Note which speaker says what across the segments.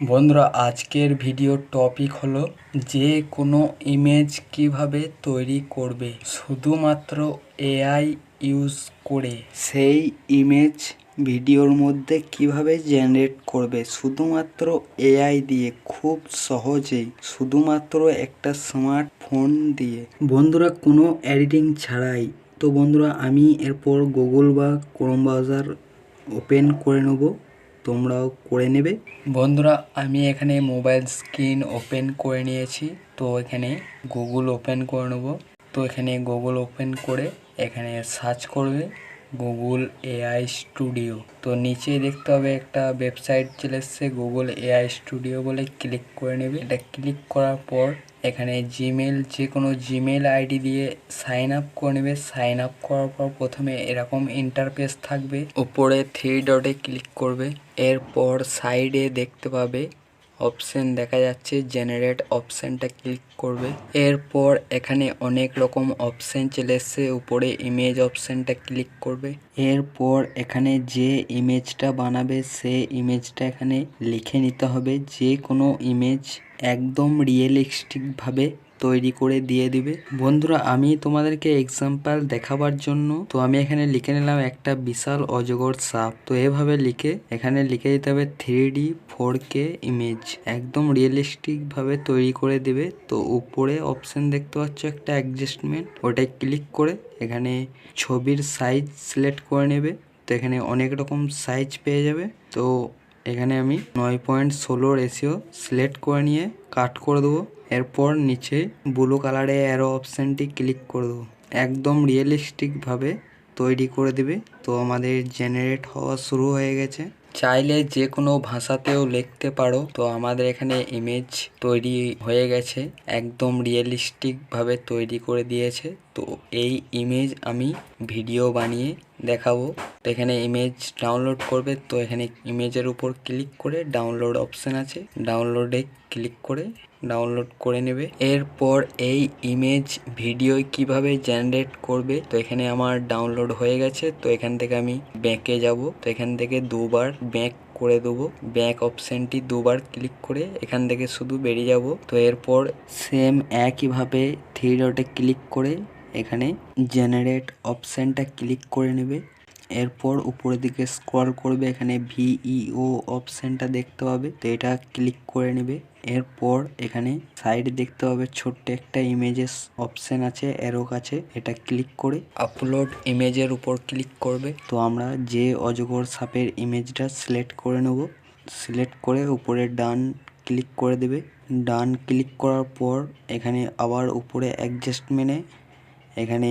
Speaker 1: বন্ধুরা, আজকের ভিডিওর টপিক হলো যে কোনো ইমেজ কীভাবে তৈরি করবে। শুধুমাত্র এআই ইউজ করে সেই ইমেজ ভিডিওর মধ্যে কীভাবে জেনারেট করবে। শুধুমাত্র এআই দিয়ে, খুব সহজেই। শুধুমাত্র একটা স্মার্টফোন দিয়ে। বন্ধুরা, কোনো এডিটিং ছাড়াই। তো বন্ধুরা, আমি এরপর গুগল বা ক্রোম ব্রাউজার ওপেন করে নেব। তোমরাও করে নেবে। বন্ধুরা, আমি এখানে মোবাইল স্ক্রিন ওপেন করে নিয়েছি। তো এখানে গুগল ওপেন করে নেব। তো এখানে গুগল ওপেন করে এখানে সার্চ করবে। গুগল এআই স্টুডিও তো নিচে দেখতে হবে একটা ওয়েবসাইট চলে এসছে গুগল এআই স্টুডিও বলে ক্লিক করে নেবে। এটা ক্লিক করার পর এখানে জিমেল যে কোনো জিমেল আইডি দিয়ে সাইন আপ করে নেবে। সাইন আপ করার পর প্রথমে এরকম ইন্টারফেস থাকবে। উপরে থ্রি ডটে ক্লিক করবে। এরপর সাইডে দেখতে পাবে অপশন দেখা যাচ্ছে জেনারেট অপশানটা ক্লিক করবে। এরপর এখানে অনেক রকম অপশান চলে এসছে, উপরে ইমেজ অপশানটা ক্লিক করবে। এরপর এখানে যে ইমেজটা বানাবে সে ইমেজটা এখানে লিখে নিতে হবে। যে কোনো ইমেজ একদম রিয়েলিস্টিক ভাবে তৈরি করে দিয়ে দিবে। বন্ধুরা, আমি তোমাদেরকে এক্সাম্পল দেখাবার জন্য, তো আমি এখানে লিখে নিলাম একটা বিশাল অজগর সাপ। তো এভাবে লিখে, এখানে লিখে দিতে হবে three D four K image একদম রিয়েলিস্টিক ভাবে তৈরি করে দেবে। তো উপরে অপশন দেখতে পাচ্ছ একটা অ্যাডজাস্টমেন্ট ওটাই ক্লিক করে এখানে ছবির সাইজ সিলেক্ট করে নেবে। তো এখানে অনেক রকম সাইজ পেয়ে যাবে। তো এখানে আমি নয় পয়েন্ট ষোলো রেশিও সিলেক্ট করে নিয়ে কাট করে দেবো। এরপর নিচে ব্লু কালারে অ্যারো অপশানটি ক্লিক করে দেবো। একদম রিয়েলিস্টিকভাবে তৈরি করে দেবে। তো আমাদের জেনারেট হওয়া শুরু হয়ে গেছে। চাইলে যে কোনো ভাষাতেও লিখতে পারো। তো আমাদের এখানে ইমেজ তৈরি হয়ে গেছে। একদম রিয়েলিস্টিকভাবে তৈরি করে দিয়েছে। তো এই ইমেজ আমি ভিডিও বানিয়ে দেখাবো। তো এখানে ইমেজ ডাউনলোড করবে। তো এখানে ইমেজের উপর ক্লিক করে ডাউনলোড অপশান আছে। ডাউনলোডে ক্লিক করে ডাউনলোড করে নেবে। এরপর এই ইমেজ ভিডিও কীভাবে জেনারেট করবে? তো এখানে আমার ডাউনলোড হয়ে গেছে। তো এখান থেকে আমি ব্যাকে যাব। তো এখান থেকে দুবার ব্যাক করে দেবো। ব্যাক অপশানটি দুবার ক্লিক করে এখান থেকে শুধু বেরিয়ে যাব। তো এরপর সেম একইভাবে থ্রি ডটে ক্লিক করে এখানে জেনারেট অপশানটা ক্লিক করে নেবে। এরপর উপরের দিকে স্ক্রল করবে, এখানে ভিইও অপশানটা দেখতে পাবে, তো এটা ক্লিক করে নেবে। এরপর এখানে সাইডে দেখতে পাবে, ছোট্ট একটা ইমেজেস অপশন আছে অ্যারো কাছে এটা ক্লিক করে আপলোড ইমেজের উপর ক্লিক করবে। তো আমরা যে অজগর সাপের ইমেজটা সিলেক্ট করে নেব সিলেক্ট করে উপরে ডান ক্লিক করে দেবে। ডান ক্লিক করার পর এখানে আবার উপরে অ্যাডজাস্টমেন্টে এখানে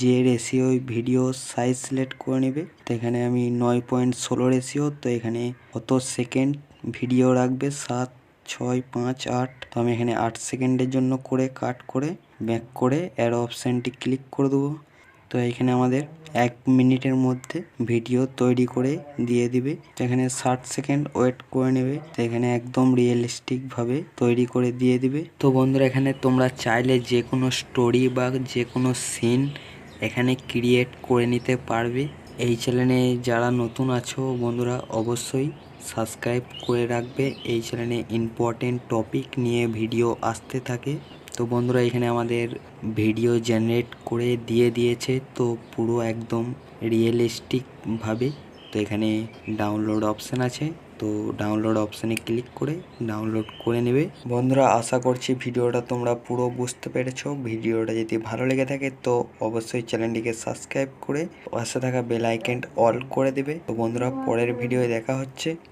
Speaker 1: যে রেশিও ভিডিও সাইজ সিলেক্ট করে নেবে, তো এখানে আমি নয় পয়েন্ট ষোলো রেশিও তো এখানে কত সেকেন্ড ভিডিও রাখবে? সাত, ছয়, পাঁচ, আট। তো আমি এখানে আট সেকেন্ডের জন্য করে কাট করে ব্যাক করে অ্যারো অপশানটি ক্লিক করে দেবো। তো এখানে আমাদের এক মিনিটের মধ্যে ভিডিও তৈরি করে দিয়ে দিবে। এখানে ষাট সেকেন্ড ওয়েট করে নেবে। তো এখানে একদম রিয়েলিস্টিক ভাবে তৈরি করে দিয়ে দিবে। তো বন্ধুরা, এখানে তোমরা চাইলে যে কোনো স্টোরি বা যে কোনো সিন এখানে ক্রিয়েট করে নিতে পারবে। এই চ্যানেলে যারা নতুন আছো বন্ধুরা, অবশ্যই সাবস্ক্রাইব করে রাখবে। এই চ্যানেলে ইম্পর্টেন্ট টপিক নিয়ে ভিডিও আসতে থাকে। তো বন্ধুরা, এখানে আমাদের ভিডিও জেনারেট করে দিয়ে দিয়েছে, তো পুরো একদম রিয়েলিস্টিকভাবে তো এখানে ডাউনলোড অপশান আছে, তো ডাউনলোড অপশানে ক্লিক করে ডাউনলোড করে নেবে। বন্ধুরা, আশা করছি ভিডিওটা তোমরা পুরো বুঝতে পেরেছ। ভিডিওটা যদি ভালো লেগে থাকে, তো অবশ্যই চ্যানেলটিকে সাবস্ক্রাইব করে পাশে থাকা বেল আইকন অল করে দেবে। তো বন্ধুরা, পরের ভিডিও দেখা হচ্ছে।